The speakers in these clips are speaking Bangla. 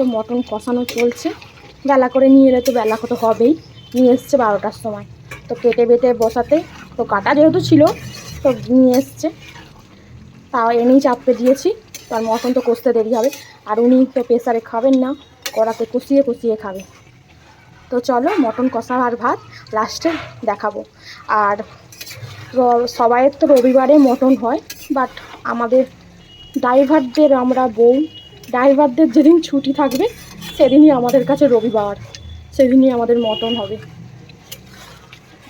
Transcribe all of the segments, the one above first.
তো মটন কষানো চলছে। বেলা করে নিয়ে এলে তো বেলা কত হবেই। নিয়ে এসছে বারোটার সময়। তো কেটে বেটে বসাতে তো কাটা যেহেতু ছিল, তো নিয়ে এসছে। তাও এনেই চাপতে দিয়েছি। তো আর মটন তো কষতে দেরি হবে। আর উনি তো প্রেসারে খাবেন না, কড়াতে কষিয়ে কষিয়ে খাবে। তো চলো মটন কষা আর ভাত লাস্টে দেখাবো। আর সবাইয়ের তো রবিবারে মটন হয় বাট আমাদের ড্রাইভারদের আমরা বউ ড্রাইভারদের যেদিন ছুটি থাকবে, সেদিনই আমাদের কাছে রবিবার। সেদিনই আমাদের মটন হবে।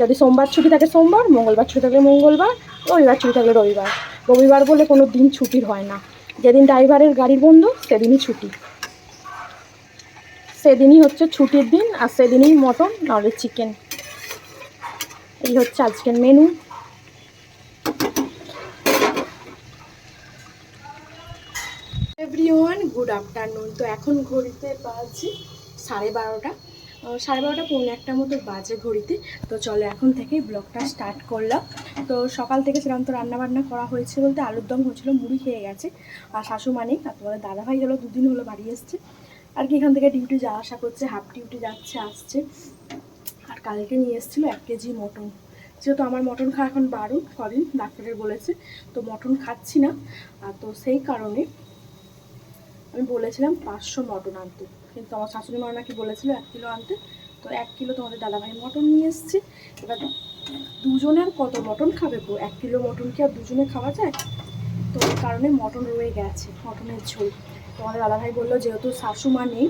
যদি সোমবার ছুটি থাকে সোমবার, মঙ্গলবার ছুটি থাকলে মঙ্গলবার, রবিবার ছুটি থাকলে রবিবার। রবিবার বলে কোনো দিন ছুটির হয় না। যেদিন ড্রাইভারের গাড়ির বন্ধ, সেদিনই ছুটি। সেদিনই হচ্ছে ছুটির দিন আর সেদিনই মটন, নাহলে চিকেন এই হচ্ছে আজকের মেনু এভরিওয়ান, গুড আফটারনুন। তো এখন ঘড়িতে বাজে সাড়ে বারোটা। সাড়ে বারোটা পৌনে একটার মতো বাজে ঘড়িতে। তো চলো এখন থেকেই ব্লগটা স্টার্ট করলাম। তো সকাল থেকে সেরকম তো রান্নাবান্না করা হয়েছে বলতে আলুর দম হয়েছিল, মুড়ি খেয়ে গেছে। আর শাশু মানে আর তোমাদের দাদাভাই গেলো, দুদিন হলো বাড়ি এসছে। আর কি, এখান থেকে ডিউটি যাওয়া আসা করছে, হাফ ডিউটি যাচ্ছে, আসছে। আর কালকে নিয়ে এসেছিল এক কেজি মটন। যেহেতু আমার মটন খাওয়া এখন বারণ কদিন ডাক্তারের বলেছে। তো মটন খাচ্ছি না। তো সেই কারণে আমি বলেছিলাম পাঁচশো মটন আনতে। কিন্তু আমার শাশুড়ি মা নাকি বলেছিল এক কিলো আনতে। তো এক কিলো তোমাদের দাদাভাই মটন নিয়ে এসছে। এবার দুজনে আর কত মটন খাবে গো? এক কিলো মটন কি আর দুজনে খাওয়া যায়? তো ওই কারণে মটন রয়ে গেছে, মটনের ঝোল। তোমাদের দাদাভাই বলল, যেহেতু শাশুমা নেই,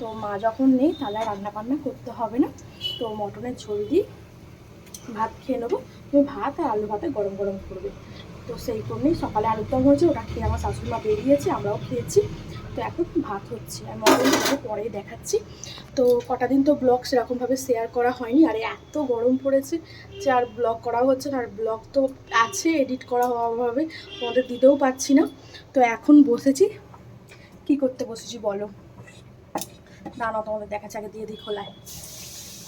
তো মা যখন নেই, তাহলে আর রান্না বান্না করতে হবে না। তো মটনের ঝোল দিয়ে ভাত খেয়ে নেব। তুমি ভাত আর আলু ভাতে গরম গরম করবে। তো সেই জন্যই সকালে আলুর দম হয়েছে, ওটা খেয়ে আমার শাশুড়ি মা বেরিয়েছে, আমরাও খেয়েছি। তো এখন ভাত হচ্ছে আর মটন খাব পরেই দেখাচ্ছি। তো কটা দিন তো ব্লগ সেরকমভাবে শেয়ার করা হয়নি, আর এত গরম পড়েছে যে আর ব্লগ করা হচ্ছে না, আর ব্লগ তো আছে এডিট করা হওয়াভাবে তোমাদের দিতেও পাচ্ছি না। তো এখন বসেছি, কি করতে বসেছি বলো? না না, তোমাদের দেখাচ্ছে, আগে দিয়ে দিই খোলায়।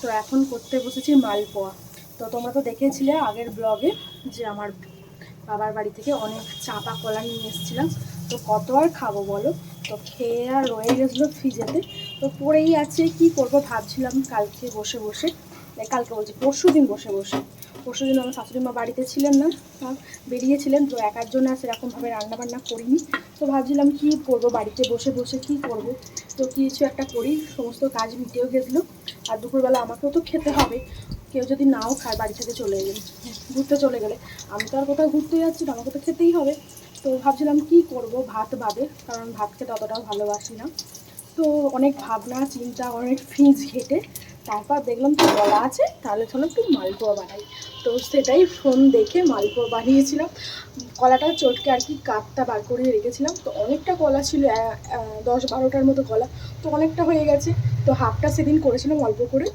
তো এখন করতে বসেছি মালপোয়া। তো তোমরা তো দেখেছিলে আগের ব্লগে যে আমার বাবার বাড়ি থেকে অনেক চাপা কলা নিয়ে এসেছিলাম। তো কত আর খাব বলো? তো খেয়ে আর রয়ে গেছিল ফ্রিজেতে। তো পড়েই আছে, কি করব ভাবছিলাম কালকে বসে বসে। কালকে বলছি, পরশু দিন বসে বসে। পরশু দিন আমার শাশুড়ি মা বাড়িতে ছিলেন না বেরিয়েছিলেন, তো একার জন্য সেরকমভাবে রান্নাবান্না করিনি। তো ভাবছিলাম কি করব, বাড়িতে বসে বসে কি করব? তো কিছু একটা করি, সমস্ত কাজ মিটেও গেছিল। আর দুপুরবেলা আমাকেও তো খেতে হবে, কেউ যদি নাও খায় বাড়ি থেকে চলে গেলে ঘুরতে চলে গেলে। আমি তো আর কোথাও ঘুরতে যাচ্ছি না, আমাকে তো খেতেই হবে। তো ভাবছিলাম কি করব, ভাত বাদে, কারণ ভাত খেতে অতটাও ভালোবাসি না। তো অনেক ভাবনা, চিন্তা, অনেক ফ্রিজ ঘেটে, তারপর দেখলাম তো বলা আছে, তাহলে চলো একটু মালপোয়া বানাই। তো সেটাই ফোন দেখে মালপোয়া বানিয়েছিলাম। কলাটা চটকে আর কি কাঠটা বার করে রেখেছিলাম। তো অনেকটা কলা ছিল দশ বারোটার মতো কলা, তো অনেকটা হয়ে গেছে। তো হাফটা সেদিন করেছিলাম অল্প করে।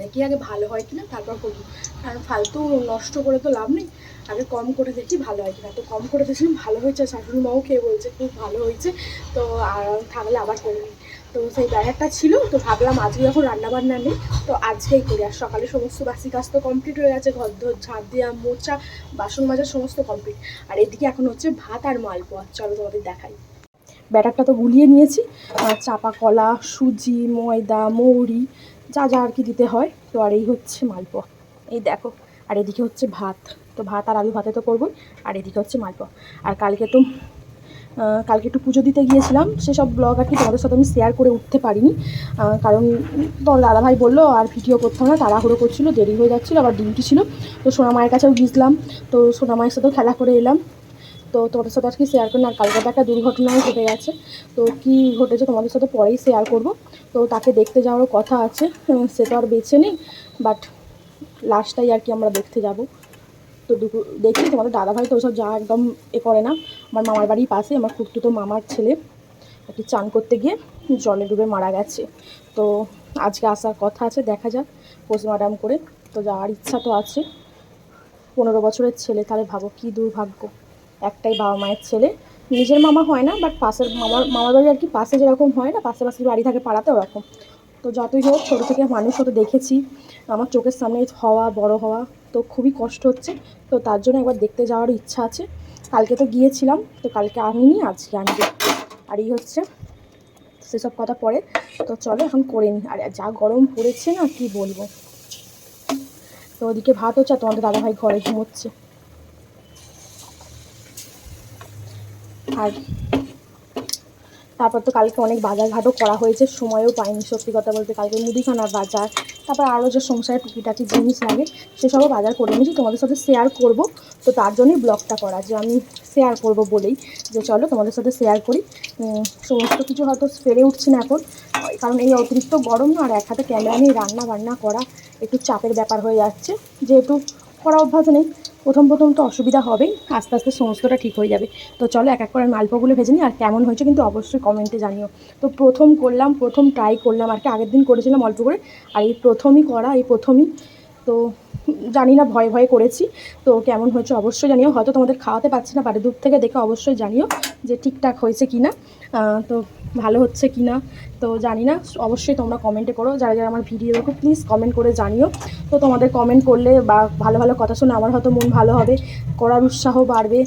দেখি আগে ভালো হয় কিনা, তারপর করব। কারণ ফালতু নষ্ট করে তো লাভ নেই, আগে কম করে দেখি ভালো হয় কিনা। তো কম করে দেখছিলাম ভালো হয়েছে শাশুড়ি মাও খেয়ে বলছে খুব ভালো হয়েছে, তো আর থাকলে আবার করে নিই তো সেই ব্যাপারটা ছিল, তো ভাবলাম আজকে যখন রান্নাবান্না নেই, তো আজকেই করি। আর সকালে সমস্ত বাসি কাজ তো কমপ্লিট হয়ে গেছে, ঘর ধর ঝাঁট দেওয়া মোচা বাসন মাজা সমস্ত কমপ্লিট আর এদিকে এখন হচ্ছে ভাত আর মালপোয়া চলো তোমাদের দেখাই। ব্যাটারটা তো গুলিয়ে নিয়েছি। চাপা কলা সুজি, ময়দা, মৌরি যা যা আর কি দিতে হয়। তো আর এই হচ্ছে মালপোয়া। এই দেখো, আর এদিকে হচ্ছে ভাত। তো ভাত আর আলু ভাতে তো করবোই, আর এদিকে হচ্ছে মালপোয়া। আর কালকে তো কালকে একটু পুজো দিতে গিয়েছিলাম সেসব ব্লগ আর কি তোমাদের সাথে আমি শেয়ার করে উঠতে পারিনি। কারণ তোমার দাদাভাই বলল, আর ভিডিও করতাম না, তাড়াহুড়ো করছিল, দেরি হয়ে যাচ্ছিল, আবার ডিউটি ছিল। তো সোনা মায়ের কাছেও গিয়েছিলাম। তো সোনা মায়ের সাথেও খেলা করে এলাম। তো তোমাদের সাথে আজকে শেয়ার করি আর কালকে একটা দুর্ঘটনাও ঘটে গেছে। তো কি ঘটেছে তোমাদের সাথে পরেই শেয়ার করব। তো তাকে দেখতে যাওয়ারও কথা আছে। সে তো আর বেছে নেই। বাট লাস্টটাই আর কি আমরা দেখতে যাব। তো দুপুর দেখি তোমাদের দাদাভাই তো ওসব যা একদম এ করে না। আমার মামার বাড়ির পাশে আমার খুঁড়তুতো মামার ছেলে। একটি চান করতে গিয়ে জলে ডুবে মারা গেছে। তো আজকে আসার কথা আছে, দেখা যাক। পোস্টমার্টাম করে তো যাওয়ার ইচ্ছা তো আছে। পনেরো বছরের ছেলে, তাহলে ভাবো কী দুর্ভাগ্য। একটাই বাবা মায়ের ছেলে। নিজের মামা হয় না বাট পাশের মামার মামার বাড়ি আর কি পাশে যেরকম হয় না পাশে পাশে বাড়ি থাকে পাড়াতে ওরকম। তো যতই হোক, ছোটো থেকে মানুষ হতে দেখেছি, আমার চোখের সামনে হওয়া, বড় হওয়া তো খুবই কষ্ট হচ্ছে। তো তার জন্য একবার দেখতে যাওয়ার ইচ্ছা আছে। কালকে তো গিয়েছিলাম, তো কালকে আনিনি আজকে আনব আর এই হচ্ছে সেসব কথা পরে। তো চলো এখন করে নিই আর যা গরম পড়েছে না, কি বলব? তো ওদিকে ভাত হচ্ছে, আর তোমাদের দাদাভাই ঘরে ঘুমোচ্ছে। আর তারপর তো কালকে অনেক বাজার ঘাটও করা হয়েছে, সময়ও পাইনি সত্যি কথা বলতে কালকে মুদিখানার বাজার, তারপর আরও যে সংসারে টুকিটাকি জিনিস লাগে সেসবও বাজার করে নিয়েছি, তোমাদের সাথে শেয়ার করব। তো তার জন্যই ব্লগটা করা, যে আমি শেয়ার করব বলেই, যে চলো তোমাদের সাথে শেয়ার করি। সমস্ত কিছু হয়তো ফেরে উঠছি না এখন, কারণ এই অতিরিক্ত গরম না, আর এক হাতে ক্যামেরা নিয়ে রান্না বান্না করা একটু চাপের ব্যাপার হয়ে যাচ্ছে, যেহেতু করা অভ্যাস নেই। প্রথম প্রথম তো অসুবিধা হবেই, আস্তে আস্তে সমস্তটা ঠিক হয়ে যাবে। তো চলো এক এক করে মালপোগুলো ভেজে নিই, আর কেমন হয়েছে কিন্তু অবশ্যই কমেন্টে জানিও। তো প্রথম করলাম, প্রথম ট্রাই করলাম, আর কি আগের দিন করেছিলাম অল্প করে, আর এই প্রথমই করা, এই প্রথমই। তো জানি না, ভয়ে ভয়ে করেছি। তো কেমন হয়েছে অবশ্যই জানিও, হয়তো তোমাদের খাওয়াতে পারছি না বাড়ি দূর থেকে দেখে অবশ্যই জানিও যে ঠিকঠাক হয়েছে কি না তো ভালো হচ্ছে কি না, তো জানি না। অবশ্যই তোমরা কমেন্টে করো। যারা যারা আমার ভিডিও দেখো প্লিজ কমেন্ট করে জানিও। তো তোমাদের কমেন্ট করলে বা ভালো ভালো কথা শুনে আমার হয়তো মন ভালো হবে, করার উৎসাহ বাড়বে।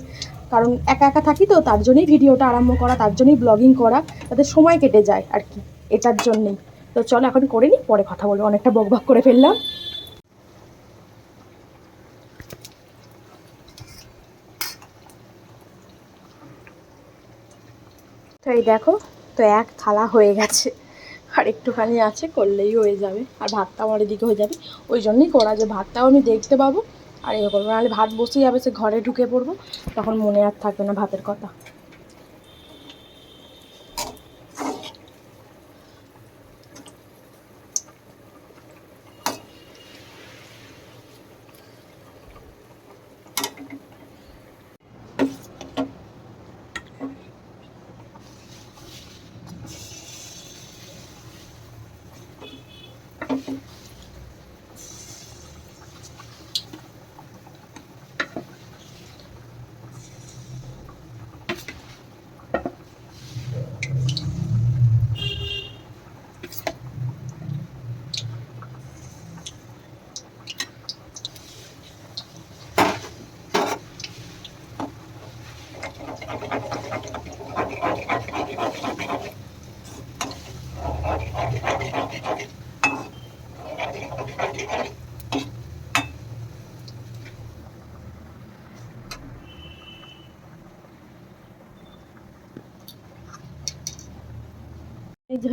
কারণ একা একা থাকি তো, তার জন্যই ভিডিওটা আরম্ভ করা, তার জন্যই ব্লগিং করা তাতে সময় কেটে যায় আর কি, এটার জন্যেই। তো চলো এখন করে নিই পরে কথা বলব। অনেকটা বকবক করে ফেললাম। তো এই দেখো তো এক থালা হয়ে গেছে। আর একটুখানি আছে, করলেই হয়ে যাবে। আর ভাতটাও আমার এদিকে হয়ে যাবে। ওই জন্যই করা যে ভাতটাও আমি দেখতে পাবো। আর এ করব নাহলে ভাত বসে যাবে, সে ঘরে ঢুকে পড়ব। তখন মনে আর থাকবে না ভাতের কথা।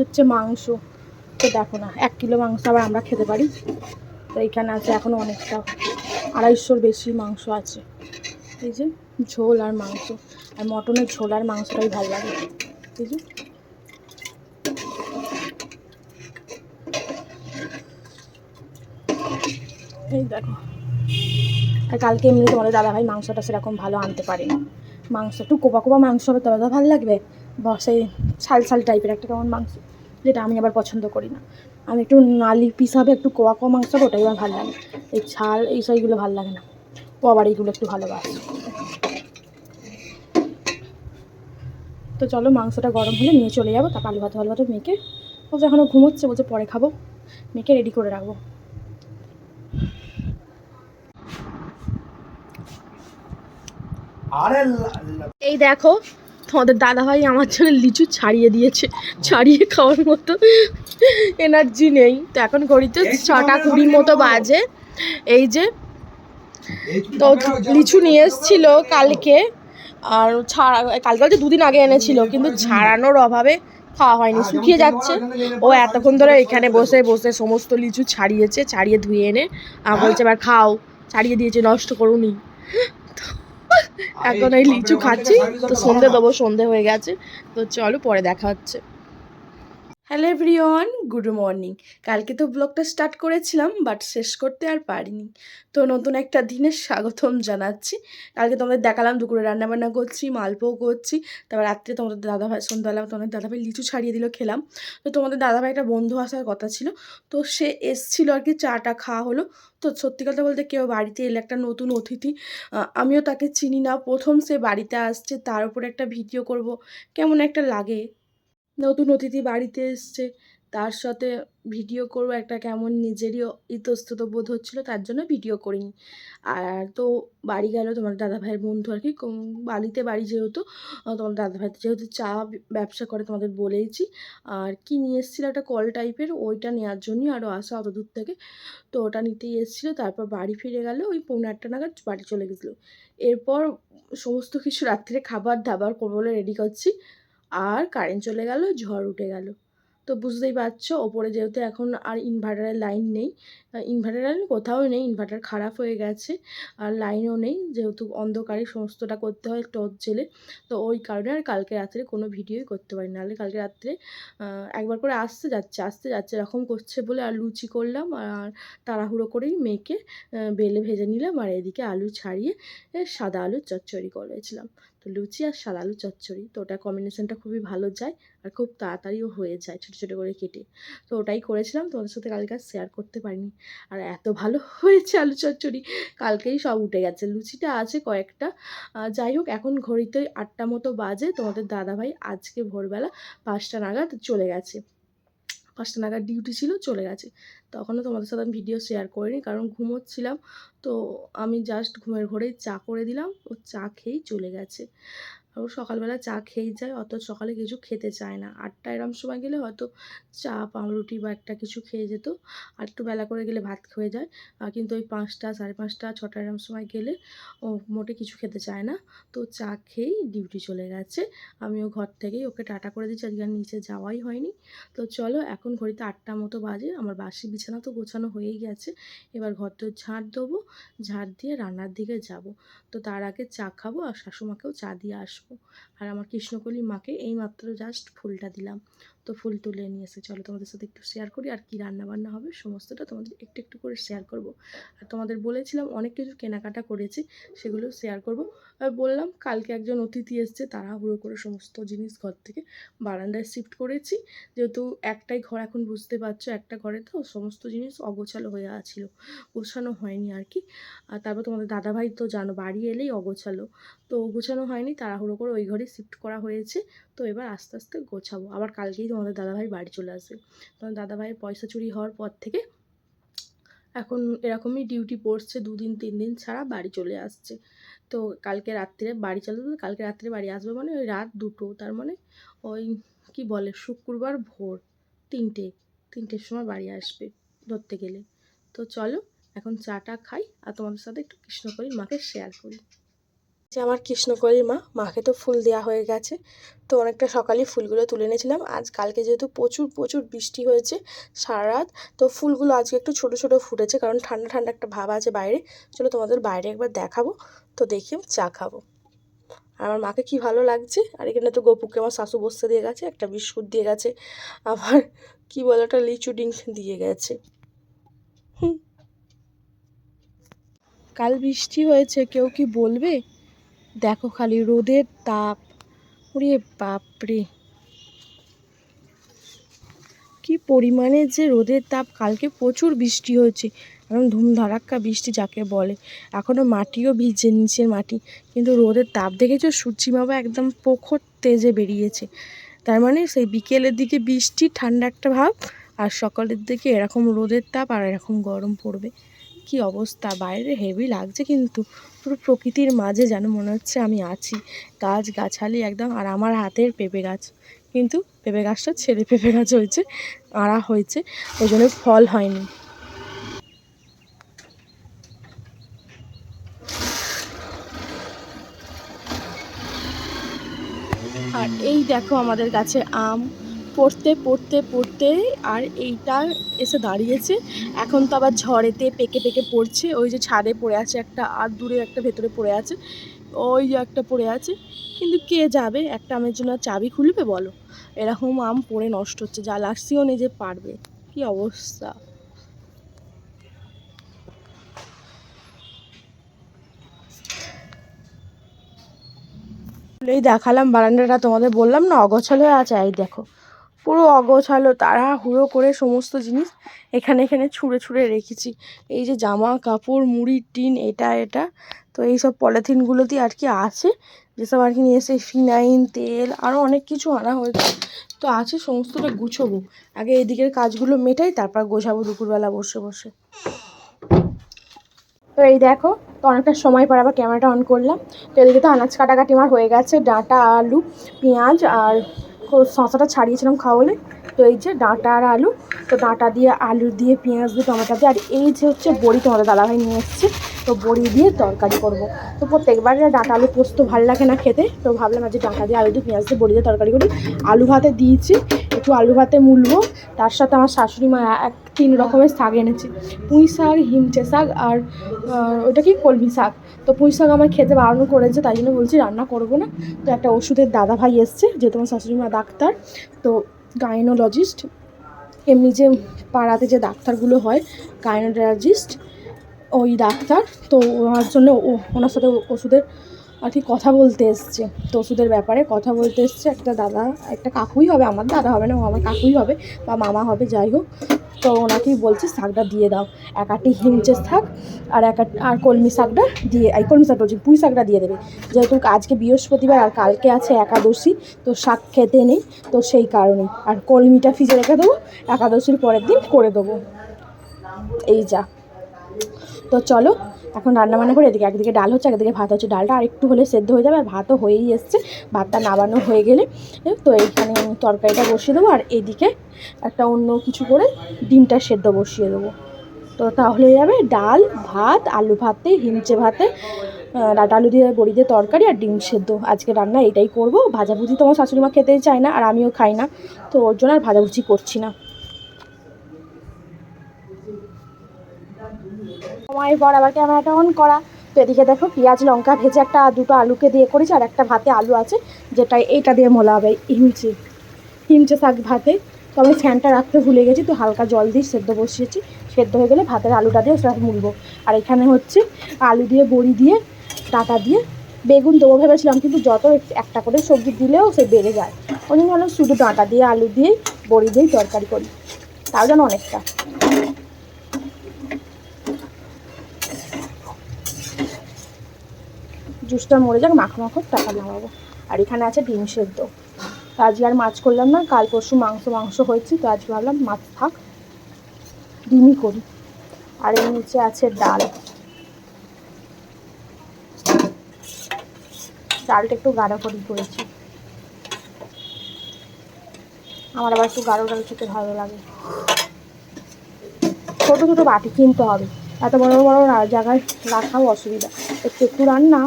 হচ্ছে মাংস। তো দেখো না, এক কিলো মাংস আবার আমরা খেতে পারি। তো এইখানে আছে এখনও অনেকটা, আড়াইশোর বেশি মাংস আছে। এই যে ঝোল আর মাংস, আর মটনের ঝোল আর মাংসটাই ভালো লাগে। এই যে। এই দেখো। আর কালকে এমনি তোমাদের দাদাভাই মাংসটা সেরকম ভালো আনতে পারে মাংস একটু কোপা কোপা মাংস হবে, তবে তো ভালো লাগবে। বসে ছাল ছাল টাইপের একটা কেমন মাংস যেটা আমি আবার পছন্দ করি না। আমি একটু নালি পিস হবে একটু কোয়া কোয়া মাংস হবে ওটাই আমার ভালো লাগে এই ছাল এই সবগুলো ভালো লাগে না। ও আবার এইগুলো একটু ভালোবাসে। তো চলো মাংসটা গরম হলে নিয়ে চলে যাব তারপর আলু ভাত আলু ভাত মেখে বলছে এখনও ঘুমোচ্ছে বলছে পরে খাব। মেখে রেডি করে রাখব। এই দেখো তোমাদের দাদাভাই আমার জন্য লিচু ছাড়িয়ে দিয়েছে ছাড়িয়ে খাওয়ার মতো এনার্জি নেই। তো এখন ঘড়িতে ছটা কুড়ির মতো বাজে। এই যে তো লিচু নিয়ে এসেছিল কালকে আর ছাড়া কালকে বলতে দুদিন আগে এনেছিল কিন্তু ছাড়ানোর অভাবে খাওয়া হয়নি। শুকিয়ে যাচ্ছে। ও এতক্ষণ ধরে এখানে বসে বসে সমস্ত লিচু ছাড়িয়েছে ছাড়িয়ে ধুয়ে এনে আর বলছে এবার খাও ছাড়িয়ে দিয়েছে নষ্ট করুনি। এখন এই লিচু খাচ্ছি, তো সন্ধে দেবো, সন্ধে হয়ে গেছে, তো চলো পরে দেখা হচ্ছে। হ্যালো এভরিওয়ান গুড মর্নিং কালকে তো ব্লগটা স্টার্ট করেছিলাম বাট শেষ করতে আর পারিনি। তো নতুন একটা দিনের স্বাগতম জানাচ্ছি। কালকে তোমাদের দেখালাম, দুপুরে রান্নাবান্না করছি মালপোও করছি, তারপর রাত্রে তোমাদের দাদাভাই, সন্ধ্যাবেলা তোমাদের দাদাভাই লিচু ছাড়িয়ে দিল খেলাম। তো তোমাদের দাদাভাই একটা বন্ধু আসার কথা ছিল, তো সে এসছিল আর কি, চাটা খাওয়া হলো। তো সত্যি কথা বলতে কেউ বাড়িতে এলে একটা নতুন অতিথি আমিও তাকে চিনি না। প্রথম সে বাড়িতে আসছে, তার উপর একটা ভিডিও করব, কেমন একটা লাগে। নতুন অতিথি বাড়িতে এসছে। তার সাথে ভিডিও করব। একটা কেমন নিজেরই ইতস্তত বোধ হচ্ছিল, তার জন্য ভিডিও করিনি। আর তো বাড়ি গেল তোমার দাদা ভাইয়ের বন্ধু আর কি। বালিতে বাড়ি যেহেতু তোমার দাদা ভাই যেহেতু চা ব্যবসা করে তোমাদের বলেইছি। আর কি নিয়ে এসেছিল একটা কল টাইপের, ওইটা নেওয়ার জন্যই আরও আসা অত দূর থেকে। তো ওটা নিতেই এসেছিল, তারপর বাড়ি ফিরে গেল, ওই পৌনে আটটা নাগাদ বাড়ি চলে গেছিল। এরপর সমস্ত কিছু রাত্রে খাবার দাবার করব বলে রেডি করছি। আর কারেন্ট চলে গেল, ঝড় উঠে গেল। তো বুঝতেই পারছ, ওপরে যেহেতু এখন আর ইনভার্টারের লাইন নেই ইনভার্টার লাইন কোথাও নেই ইনভার্টার খারাপ হয়ে গেছে, আর লাইনও নেই, যেহেতু অন্ধকারে সমস্তটা করতে হয় টর্চ জেলে তো ওই কারণে আর কালকে রাত্রে কোনো ভিডিওই করতে পারি নাহলে কালকে রাত্রে একবার করে আসতে যাচ্ছে আসতে যাচ্ছে, এরকম করছে বলে আর লুচি করলাম, আর তাড়াহুড়ো করেই মেখে বেলে ভেজে নিলাম, আর এদিকে আলু ছাড়িয়ে সাদা আলুর চচ্চড়ি করেছিলাম তো লুচি আর সাদা আলু চচ্চড়ি, তো ওটা কম্বিনেশনটা খুবই ভালো যায় আর খুব তাড়াতাড়িও হয়ে যায় ছোটো ছোটো করে কেটে। তো ওটাই করেছিলাম তোমাদের সাথে কালকে আর শেয়ার করতে পারিনি। আর এত ভালো হয়েছে আলু চচ্চড়ি, কালকেই সব উঠে গেছে। লুচিটা আছে কয়েকটা যাই হোক, এখন ঘড়িতে আটটা মতো বাজে। তোমাদের দাদাভাই আজকে ভোরবেলা পাঁচটা নাগাদ চলে গেছে। পাঁচটা নাগাদ ডিউটি ছিল, চলে গেছে। তখনও তোমাদের সাথে আমি ভিডিও শেয়ার করিনি, কারণ ঘুমোচ্ছিলাম। তো আমি জাস্ট ঘুমের ঘরেই চা করে দিলাম, ও চা খেয়েই চলে গেছে। ও সকালবেলা চা খেয়েই যায় অত সকালে কিছু খেতে চায় না। আটটা এরম সময় গেলে হয়তো চা পাউরুটি বা একটা কিছু খেয়ে যেত। আর একটু বেলা করে গেলে ভাত খেয়ে যায়। কিন্তু ওই পাঁচটা, সাড়ে পাঁচটা, ছটা এরম সময় গেলে ও মোটে কিছু খেতে চায় না। তো চা খেয়েই ডিউটি চলে গেছে। আমিও ঘর থেকেই ওকে টাটা করে দিচ্ছি আজকে আর নিচে যাওয়াই হয়নি। তো চলো, এখন ঘড়িতে আটটা মতো বাজে। আমার বাসি বিছানা তো গোছানো হয়েই গেছে। এবার ঘর ঘরটা ঝাড় দেবো। ঝাড় দিয়ে রান্নার দিকে যাব। তো তার আগে চা খাব আর শাশুমাকেও চা দিয়ে আসব। আর আমার কৃষ্ণকলি মাকে এই মাত্র জাস্ট ফুলটা দিলাম। তো ফুল তুলে নিয়ে এসে চলো তোমাদের সাথে একটু শেয়ার করি আর কি রান্না বান্না হবে, সমস্তটা তোমাদের একটু একটু করে শেয়ার করব। আর তোমাদের বলেছিলাম অনেক কিছু কেনাকাটা করেছি, সেগুলো শেয়ার করব। আর বললাম কালকে একজন অতিথি এসছে, তাড়াহুড়ো করে সমস্ত জিনিস ঘর থেকে বারান্দায় শিফট করেছি। যেহেতু একটাই ঘর এখন বুঝতে পারছ, একটা ঘরে তো সমস্ত জিনিস অগোছালো হয়ে আছিল, গোছানো হয়নি আর কি। আর তারপর তোমাদের দাদাভাই তো জানো, বাড়ি এলেই অগোছালো, তো গোছানো হয়নি, তাড়াহুড়ো করে ওই ঘরে শিফট করা হয়েছে। তো এবার আস্তে আস্তে গোছাবো। আবার কালকেই তোমাদের দাদাভাই বাড়ি চলে আসবে। তোমার দাদাভাইয়ের পয়সা চুরি হওয়ার পর থেকে এখন এরকমই ডিউটি পড়ছে দুদিন তিন দিন ছাড়া বাড়ি চলে আসছে। তো কালকে রাত্রে বাড়ি চলে কালকে রাত্রে বাড়ি আসবে মানে ওই রাত দুটো। তার মানে ওই কি বলে, শুক্রবার ভোর তিনটে, তিনটের সময় বাড়ি আসবে ধরতে গেলে। তো চলো, এখন চাটা খাই আর তোমাদের সাথে একটু কৃষ্ণকলির মাকে শেয়ার করি। যে আমার কৃষ্ণকলির মা, মাকে তো ফুল দেওয়া হয়ে গেছে। তো অনেকটা সকালে ফুলগুলো তুলে এনেছিলাম। আজ কালকে যেহেতু প্রচুর প্রচুর বৃষ্টি হয়েছে সারা রাত, তো ফুলগুলো আজকে একটু ছোট ছোট ফুটেছে কারণ ঠান্ডা ঠান্ডা একটা ভাব আছে বাইরে। চলো তোমাদের বাইরে একবার দেখাবো। তো দেখি চা খাব। আর আমার মাকে কি ভালো লাগছে? আর এখানে তো গোপুকে আমার শাশু বসতে দিয়ে গেছে, একটা বিস্কুট দিয়ে গেছে, আবার কি বলে একটা লিচু ডিঙ্ক দিয়ে গেছে। কাল বৃষ্টি হয়েছে, কেউ কি বলবে? দেখো খালি রোদের তাপ। ওরে বাপরে। কি পরিমাণে যে রোদের তাপ। কালকে প্রচুর বৃষ্টি হয়েছে। একদম ধুমধারাক্কা বৃষ্টি যাকে বলে। এখনও মাটিও ভিজে নিচের মাটি। কিন্তু রোদের তাপ দেখেছ? সূর্যি বাবা একদম প্রখর তেজে বেরিয়েছে। তার মানে সেই বিকেলের দিকে বৃষ্টি, ঠান্ডা একটা ভাব, আর সকালের দিকে এরকম রোদের তাপ আর এরকম গরম পড়বে। কি অবস্থা? বাইরে হেভি লাগছে কিন্তু পুরো প্রকৃতির মাঝে যেন মনে হচ্ছে আমি আছি। গাছ গাছালি একদম আর আমার হাতের পেঁপে গাছ। কিন্তু পেঁপে গাছটা ছেড়ে পেঁপে গাছ হয়েছে, আড়া হয়েছে, ওই জন্য ফল হয়নি। আর এই দেখো আমাদের গাছে আম পড়তে পড়তে পড়তে আর এইটা এসে দাঁড়িয়েছে। এখন তো আবার ঝড়েতে পেকে পেকে পড়ছে। ওই যে ছাদে পড়ে আছে একটা, আর দূরে একটা ভেতরে পড়ে আছে। ওই যে একটা পড়ে আছে। কিন্তু কে যাবে? একটা আমের জন্য চাবি খুলবে বলো? এরকম আম পড়ে নষ্ট হচ্ছে। যা লাগছেও নিজে পারবে। কি অবস্থা? এই দেখালাম বারান্দাটা তোমাদের বললাম না, অগোছাল হয়ে আছে। এই দেখো। পুরো অগোছালো তারা হুড়ো করে সমস্ত জিনিস এখানে এখানে ছুঁড়ে ছুঁড়ে রেখেছি। এই যে জামা, কাপড় মুড়ির টিন, এটা এটা, তো এই সব পলিথিনগুলোতেই আর কি আছে। যেসব আর কি নিয়ে এসে ফিনাইন তেল আরও অনেক কিছু আনা হয়েছে। তো আছে, সমস্তটা গুছোবো। আগে এদিকের কাজগুলো মেটাই, তারপর গোছাবো দুপুরবেলা বসে বসে। তো এই দেখো, তো অনেকটা সময় পর আবার ক্যামেরাটা অন করলাম। তো এদিকে তো আনাজ কাটাকাটি আমার হয়ে গেছে, ডাঁটা, আলু, পেঁয়াজ আর শশাটা ছাড়িয়েছিলাম খাওয়ালে তো এই যে ডাঁটা আর আলু, তো ডাঁটা দিয়ে, আলু দিয়ে, পেঁয়াজ দিয়ে, টমেটো দিয়ে, আর এই যে হচ্ছে বড়ি তোমাদের দাদাভাই নিয়ে এসছে, তো বড়ি দিয়ে তরকারি করব। তো প্রত্যেকবার ডাঁটা আলু পোস্ত ভালো লাগে না খেতে, তো ভাবলাম আজ ডাঁটা দিয়ে, আলু দিয়ে, পেঁয়াজ দিয়ে, বড়ি দিয়ে তরকারি করি। আলু ভাতে দিয়েছি, একটু আলু ভাতে মুলবো, তার সাথে আমার শাশুড়ি মা এক তিন রকমের শাক এনেছে। পুঁই শাক, হিমচে শাক আর ওটা কি কলমি শাক? তো পুঁই শাক আমার খেতে বারণ করেছে, তাই জন্য বলছি রান্না করব না। তো একটা ওষুধের দাদা ভাই এসছে যেহেতু আমার শাশুড়ি মা ডাক্তার, তো গাইনোলজিস্ট, এমনি যে পাড়াতে যে ডাক্তারগুলো হয়, গাইনোলজিস্ট, ওই ডাক্তার, তো ওনার জন্য ওনার সাথে ওষুধের আর কি কথা বলতে এসছে। তো ওষুধের ব্যাপারে কথা বলতে এসছে, একটা দাদা, একটা কাকুই হবে, আমার দাদা হবে না, ও আমার কাকুই হবে বা মামা হবে, যাই হোক। তো ওনাকেই বলছি, শাকটা দিয়ে দাও। এক আটটি শাক আর এক আর কলমি শাকটা দিয়ে, এই কলমি শাক বলছি, পুঁই শাকটা দিয়ে দেবে। যেহেতু আজকে বৃহস্পতিবার আর কালকে আছে একাদশী, তো শাক খেতে নেই, তো সেই কারণে। আর কলমিটা ফ্রিজে রেখে দেবো, একাদশীর পরের দিন করে দেবো। এই যা। তো চলো এখন রান্না বান্না করে এদিকে, একদিকে ডাল হচ্ছে, একদিকে ভাত হচ্ছে। ডালটা আরেকটু হলে সেদ্ধ হয়ে যাবে আর ভাতও হয়েই এসছে। ভাতটা নাবানো হয়ে গেলে তো এইখানে তরকারিটা বসিয়ে দেবো আর এদিকে একটা অন্য কিছু করে ডিমটা সেদ্ধ বসিয়ে দেবো। তো তাহলে যাবে ডাল, ভাত, আলু ভাতে, হিমচে ভাতে ডাটা আলু দিয়ে বড়ি দিয়ে তরকারি আর ডিম সেদ্ধ। আজকে রান্না এটাই করব। ভাজাভুজি তোমার শাশুড়ি মা খেতেই চায় না, আর আমিও খাই না। তো ওর জন্য আর ভাজাভুজি করছি না। সময় পর আবার ক্যামেরাটা অন করা। তো এদিকে দেখো পেঁয়াজ, লঙ্কা ভেজে একটা দুটো আলুকে দিয়ে করেছি, আর একটা ভাতে আলু আছে, যেটা এইটা দিয়ে মোলা হবে হিমচে হিমচে শাক ভাতে। তো আমি ফ্যানটা রাখতে ভুলে গেছি, তো হালকা জল দিয়ে সেদ্ধ বসিয়েছি। সেদ্ধ হয়ে গেলে ভাতের আলুটা দিয়ে সেটা মুলবো আর এখানে হচ্ছে আলু দিয়ে, বড়ি দিয়ে, ডাটা দিয়ে বেগুন দেবো ভেবেছিলাম, কিন্তু যত একটা করে সবজি দিলেও সে বেড়ে যায়। ওই জন্য শুধু ডাঁটা দিয়ে, আলু দিয়ে, বড়ি দিয়েই তরকারি করি। তাও যেন অনেকটা। জুসটা মরে যাক মাখো মাখো টাকা নামাবো আর এখানে আছে ডিম সেদ্ধ। তো আজকে আর মাছ করলাম না, কাল পরশু মাংস মাংস হয়েছি, তো আজকে ভাবলাম মাছ থাক, ডিমই করি। আর এর নিচে আছে ডাল। ডালটা একটু গাঢ় করেই করেছি। আমার আবার একটু গাঢ় ডাল খেতে ভালো লাগে। ছোটো ছোটো বাটি কিনতে হবে। এত বড় বড় জায়গায় রাখাও অসুবিধা। একটু একটু রান্না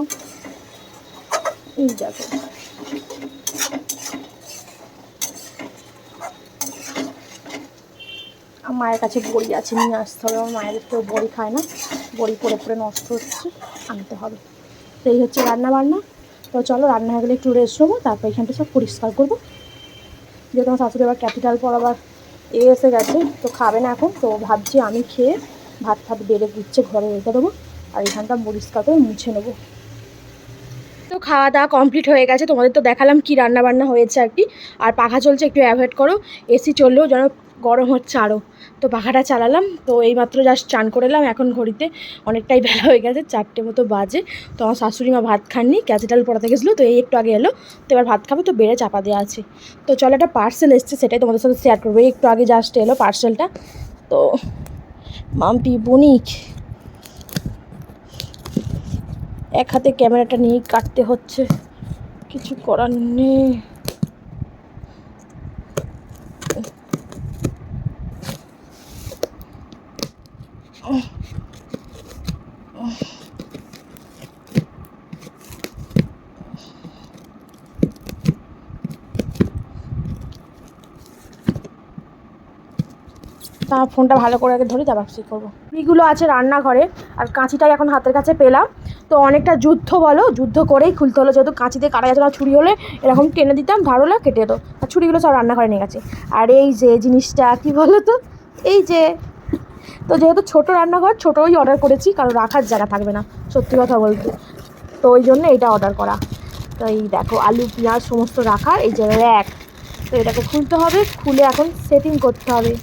এই দেখো। মায়ের কাছে বড়ি আছে, নিয়ে আসতে হবে। আমার মায়ের কেউ বড়ি খায় না। বড়ি পড়ে পড়ে নষ্ট হচ্ছে, আনতে হবে। তো এই হচ্ছে রান্না বান্না তো চলো রান্না হয়ে গেলে একটু রেস্ট হব তারপর এখানটা সব পরিষ্কার করব। যেহেতু আমার শাশুড়ি আবার ক্যাপিটাল পর আবার এ এসে গেছে, তো খাবে না এখন। তো ভাবছি আমি খেয়ে ভাত ফাত বেড়ে গুচ্ছে ঘরে রেখে দেবো। আর এখানটা পরিষ্কার করে মুছে নেব। তো খাওয়া দাওয়া কমপ্লিট হয়ে গেছে। তোমাদের তো দেখালাম কি রান্না বান্না হয়েছে আর কি। আর পাখা চলছে, একটু অ্যাভয়েড করো। এসি চললেও যেন গরম হচ্ছে আরও তো পাখাটা চালালাম, তো এইমাত্র জাস্ট চান করে এলাম। এখন ঘড়িতে অনেকটাই বেলা হয়ে গেছে, চারটে মতো বাজে। তো আমার শাশুড়ি মা ভাত খাননি ক্যাচিটাল পড়াতে গেছিল তো এই একটু আগে এলো। তো এবার ভাত খাবে, তো বেড়ে চাপা দেওয়া আছে। তো চলো একটা পার্সেল এসছে, সেটাই তোমাদের সাথে শেয়ার করব। একটু আগে জাস্ট এলো পার্সেলটা তো মাম্পি বণিক এক হাতে ক্যামেরাটা নিয়ে কাটতে হচ্ছে। কিছু করার নেই। ফোনটা ভালো করে আগে ধরি তারপর ঠিক করব। এগুলো আছে রান্নাঘরে, আর কাঁচিটাই এখন হাতের কাছে পেলাম। তো অনেকটা যুদ্ধ বলো, যুদ্ধ করেই খুলতে হলো। যেহেতু কাঁচিতে কাটা যাচ্ছে না, ছুরি হলে এরকম টেনে দিতাম ধার হলে কেটে যেত। আর ছুরিগুলো সব রান্নাঘরে নিয়ে গেছে। আর এই যে জিনিসটা, কি বলো তো এই যে, তো যেহেতু ছোটো রান্নাঘর, ছোটোই অর্ডার করেছি, কারণ রাখার জায়গা থাকবে না, সত্যি কথা বলতে। তো ওই জন্য এটা অর্ডার করা। তো এই দেখো, আলু, পেঁয়াজ, সমস্ত রাখার এই যে র্যাক তো এটাকে খুলতে হবে। খুলে এখন সেটিং করতে হবে।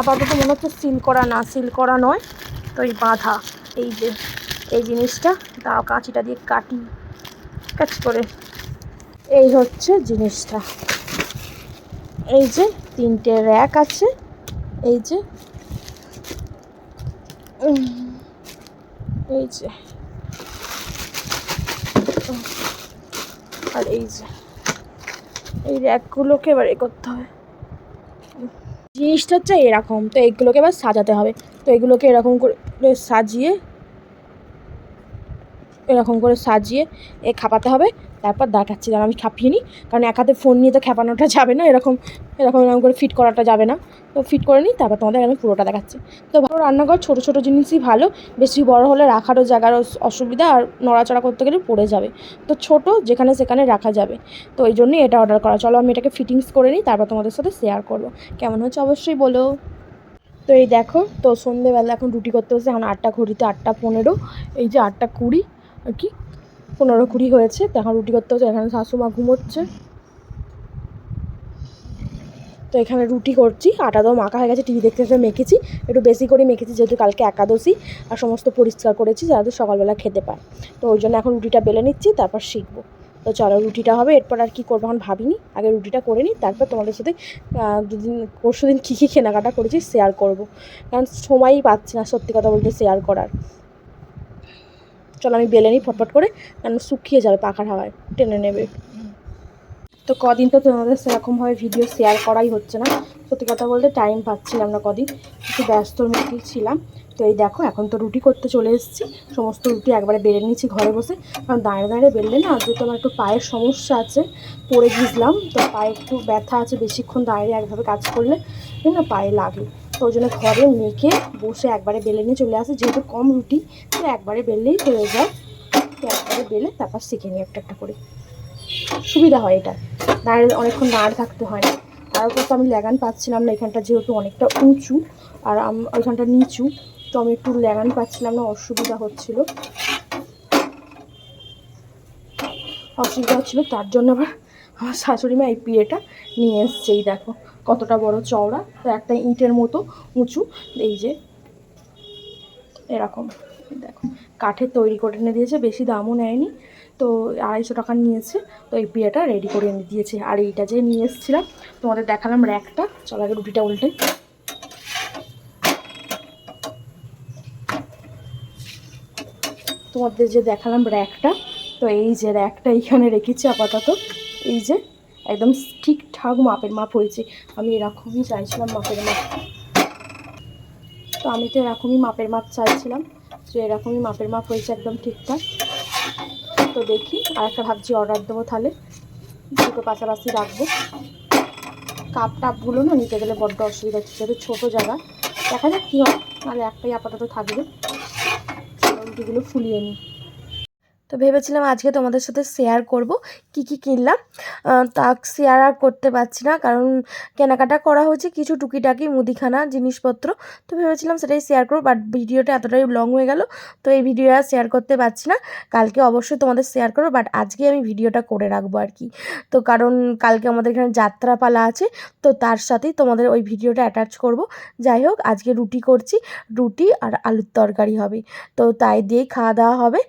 আপাতত মনে হচ্ছে সিল করা না সিল করা নয়। তো এই বাঁধা, এই যে, এই জিনিসটা দাও কাঁচিটা দিয়ে কাটি কাজ করে। এই হচ্ছে জিনিসটা। এই যে তিনটে র্যাক আছে, এই যে এই যে, আর এই যে, এই র্যাকগুলোকে এবার এ করতে হবে জিনিসটা হচ্ছে এরকম। তো এগুলোকে এবার সাজাতে হবে। তো এগুলোকে এরকম করে সাজিয়ে, এরকম করে সাজিয়ে এ খাপাতে হবে। তারপর দেখাচ্ছি কারণ আমি খাপিয়ে নিই কারণ এক হাতে ফোন নিয়ে তো খেপানোটা যাবে না, এরকম এরকম এরকম করে ফিট করাটা যাবে না। তো ফিট করে নিই তারপর তোমাদের আমি পুরোটা দেখাচ্ছি। তো ভালো রান্নাঘর, ছোটো ছোটো জিনিসই ভালো। বেশি বড় হলে রাখারও জায়গার অসুবিধা, আর নড়াচড়া করতে গেলে পড়ে যাবে। তো ছোট, যেখানে সেখানে রাখা যাবে। তো এই জন্যই এটা অর্ডার করা। চলো আমি এটাকে ফিটিংস করে নিই তারপর তোমাদের সাথে শেয়ার করব। কেমন হচ্ছে অবশ্যই বলো। তো এই দেখো, তো সন্ধেবেলা এখন রুটি করতে হচ্ছে এখন আটটা ঘড়িতে আটটা পনেরো। এই যে আটটা কুড়ি, আর কি। পনেরো কুড়ি হয়েছে তো এখন রুটি করতে হচ্ছে, এখানে শাশুমা ঘুমোচ্ছে। তো এখানে রুটি করছি, আটা তো মাখা হয়ে গেছে, টিভি দেখতে দেখতে মেখেছি, একটু বেশি করে মেখেছি, যেহেতু কালকে একাদশী, আর সমস্ত পরিষ্কার করেছি যাতে সকালবেলা খেতে পায়। তো ওই জন্য এখন রুটিটা বেলে নিচ্ছি, তারপর শিখব। তো চলো রুটিটা হবে, এরপর আর কি করব এখন ভাবিনি, আগে রুটিটা করে নিই, তারপর তোমাদের সাথে দুদিন পরশু দিন কী কী কেনাকাটা করেছি শেয়ার করব। কারণ সময়ই পাচ্ছি না সত্যি কথা বলতে শেয়ার করার। চলো আমি বেলে নিই, ফটফট করে কারণ শুকিয়ে যাবে পাখার হাওয়ায়, টেনে নেবে। তো কদিন তো তোমাদের সেরকমভাবে ভিডিও শেয়ার করাই হচ্ছে না। সত্যি কথা বলতে টাইম পাচ্ছিলাম না কদিন, একটু ব্যস্তর মধ্যেই ছিলাম। তো এই দেখো, এখন তো রুটি করতে চলে এসেছি, সমস্ত রুটি একবারে বেড়ে নিয়েছি ঘরে বসে। কারণ দাঁড়িয়ে দাঁড়িয়ে বেললে না, যেহেতু আমার একটু পায়ের সমস্যা আছে, পড়ে গিয়েছিলাম তো পায়ে একটু ব্যথা আছে, বেশিক্ষণ দাঁড়িয়ে একভাবে কাজ করলে না পায়ে লাগে। তো ওই জন্য ঘরে মেখে বসে একবারে বেলে নিয়ে চলে আসে। যেহেতু কম রুটি, তো একবারে বেললেই হয়ে যায়। তো একবারে বেলে তারপর শিখে নিই একটা একটা করে। সুবিধা হয় এটা। দাঁড়িয়ে অনেকক্ষণ দাঁড়িয়ে থাকতে হয় না। তার উপর তো আমি ল্যাগান পাচ্ছিলাম না, এখানটা যেহেতু অনেকটা উঁচু, আর ওইখানটা নিচু, তো আমি একটু ল্যাগান পাচ্ছিলাম না, অসুবিধা হচ্ছিল। অসুবিধা হচ্ছিল, তার জন্য আবার আমার শাশুড়ি মা এই পিড়েটা নিয়ে এসছে, এই দেখো। কতটা বড় চওড়া, তো একটা ইঁটের মতো উঁচু। এই যে, এরকম, দেখো কাঠের তৈরি করে এনে দিয়েছে, বেশি দামও নেয়নি, তো আড়াইশো টাকা নিয়েছে, তো এই পিড়েটা রেডি করে এনে দিয়েছে। আর এইটা যে নিয়ে এসেছিলাম, তোমাদের দেখালাম র্যাকটা চলো আগে রুটিটা উল্টে। তোমাদের যে দেখালাম র্যাকটা তো এই যে র্যাকটা এইখানে রেখেছি আপাতত। এই যে, একদম ঠিকঠাক মাপের মাপ হয়েছে। আমি এরকমই চাইছিলাম মাপের মাপ। তো আমি তো এরকমই মাপের মাপ চাইছিলাম। যে এরকমই মাপের মাপ হয়েছে একদম ঠিকঠাক। তো দেখি আর একটা ভাবছি অর্ডার দেবো তাহলে। দুটো পাশাপাশি রাখব। কাপ টাপগুলো না নিতে গেলে বড্ড অসুবিধা হচ্ছে, যেহেতু ছোটো জায়গা। দেখা যাক কী হয়, নাহলে একটাই আপাতত থাকবে। ফুলিয়ে নিই। তো ভেবেছিলাম আজকে তোমাদের সাথে শেয়ার করব, কি কি কিনলাম। তা শেয়ার আর করতে পারছি না, কারণ কেনাকাটা করা হয়েছে কিছু টুকিটাকি মুদিখানা, জিনিসপত্র। তো ভেবেছিলাম সেটাই শেয়ার করব বাট ভিডিওটা এতটাই লং হয়ে গেল, তো এই ভিডিও আর শেয়ার করতে পারছি না। কালকে অবশ্যই তোমাদের শেয়ার করব বাট আজকে আমি ভিডিওটা করে রাখব আর কি। তো কারণ কালকে আমাদের এখানে যাত্রাপালা আছে, তো তার সাথেই তোমাদের ওই ভিডিওটা অ্যাটাচ করব। যাই হোক, আজকে রুটি করছি, রুটি আর আলুর তরকারি হবে। তো তাই দিয়েই খাওয়া দাওয়া হবে।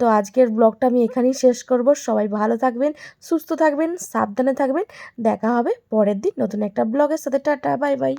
তো আজকের ব্লগটা আমি এখানেই শেষ করব। সবাই ভালো থাকবেন, সুস্থ থাকবেন, সাবধানে থাকবেন। দেখা হবে পরের দিন নতুন একটা ব্লগের সাথে। টাটা, বাই বাই।